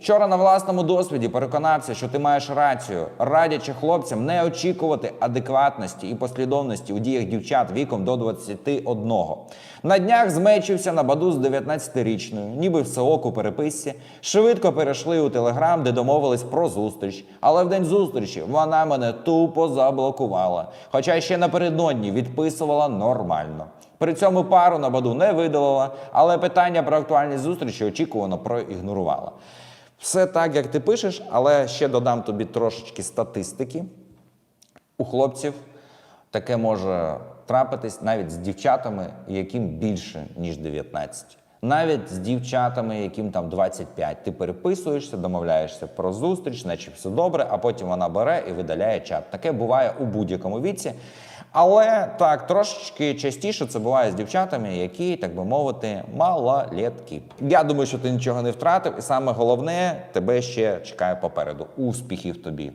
Вчора на власному досвіді переконався, що ти маєш рацію, радячи хлопцям не очікувати адекватності і послідовності у діях дівчат віком до 21. На днях змечився на баду з 19-річною, ніби все ок у переписці. Швидко перейшли у телеграм, де домовились про зустріч. Але в день зустрічі вона мене тупо заблокувала. Хоча ще напередодні відписувала нормально. При цьому пару на баду не видалила, але питання про актуальність зустрічі очікувано проігнорувала. Все так, як ти пишеш, але ще додам тобі трошечки статистики. У хлопців таке може трапитись навіть з дівчатами, яким більше, ніж 19. Навіть з дівчатами, яким там 25. Ти переписуєшся, домовляєшся про зустріч, наче все добре, а потім вона бере і видаляє чат. Таке буває у будь-якому віці. Але так, трошечки частіше це буває з дівчатами, які, так би мовити, малолетки. Я думаю, що ти нічого не втратив, і саме головне, тебе ще чекає попереду. Успіхів тобі!